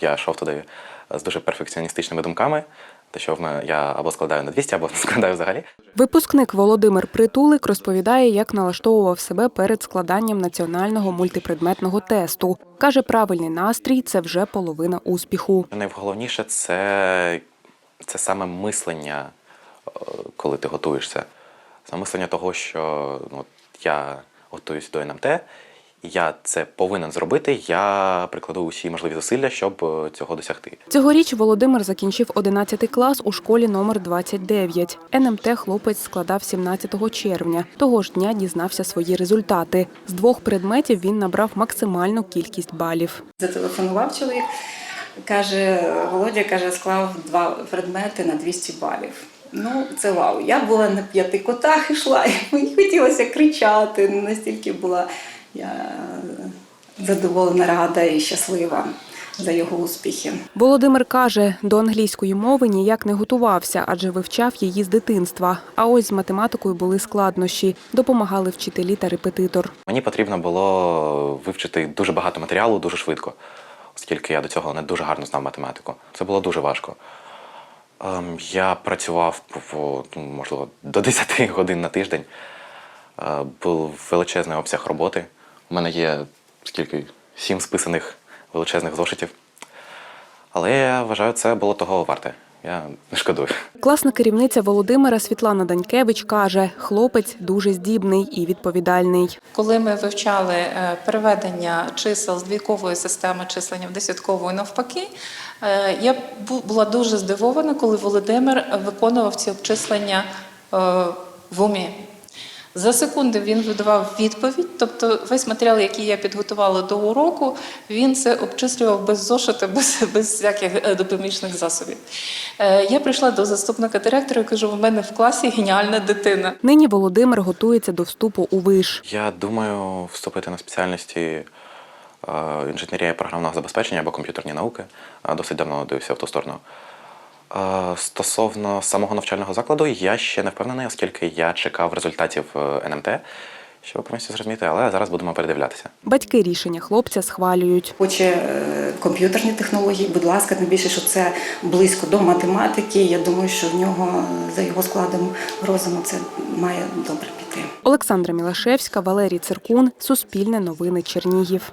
Я йшов туди з дуже перфекціоністичними думками, те, що в мене я або складаю на 200, або не складаю взагалі. Випускник Володимир Притулик розповідає, як налаштовував себе перед складанням національного мультипредметного тесту. Каже, правильний настрій це вже половина успіху. Найголовніше це, це саме мислення, е, коли ти готуєшся. Саме мислення того, що ну, я готуюсь до НМТ, я це повинен зробити. Я прикладу усі можливі зусилля, щоб е, цього досягти. Цьогоріч Володимир закінчив 11 клас у школі номер 29. НМТ хлопець складав 17 червня. Того ж дня дізнався свої результати. З двох предметів він набрав максимальну кількість балів. Зателефонував чоловік, каже, Володя каже, склав два предмети на 200 балів. Ну, це вау. Я була на п'яти котах ішла, і мені хотілося кричати. Настільки була я задоволена, рада і щаслива за його успіхи. Володимир каже, до англійської мови ніяк не готувався, адже вивчав її з дитинства. А ось з математикою були складнощі. Допомагали вчителі та репетитор. Мені потрібно було вивчити дуже багато матеріалу дуже швидко, оскільки я до цього не дуже гарно знав математику. Це було дуже важко. Ем, Я працював ну, можливо до 10 годин на тиждень. Е, Був величезний обсяг роботи. У мене є скільки сім списаних величезних зошитів. Але я вважаю, це було того варте. Я не шкодую. Класна керівниця Володимира Світлана Данькевич каже, хлопець дуже здібний і відповідальний. Коли ми вивчали е, переведення чисел з двійкової системи числення в десяткову і навпаки, е, я бу- була дуже здивована, коли Володимир виконував ці обчислення е, в умі. За секунди він видавав відповідь, тобто весь матеріал, який я підготувала до уроку, він це обчислював без зошита, без, без всяких е, допоміжних засобів. Е, Я прийшла до заступника директора і кажу: у мене в класі геніальна дитина. Нині Володимир готується до вступу у виш. Я думаю вступити на спеціальності е, інженерія програмного забезпечення або комп'ютерні науки. Досить давно дивився в ту сторону. Стосовно самого навчального закладу, я ще не впевнений, оскільки я чекав результатів е, НМТ, щоб повністю зрозуміти, але зараз будемо передивлятися. Батьки рішення хлопця схвалюють. Хоче е, комп'ютерні технології, будь ласка, тим більше, що це близько до математики. Я думаю, що в нього е, за його складом розуму це має добре піти. Олександра Мілашевська, Валерій Циркун, Суспільне новини Чернігів.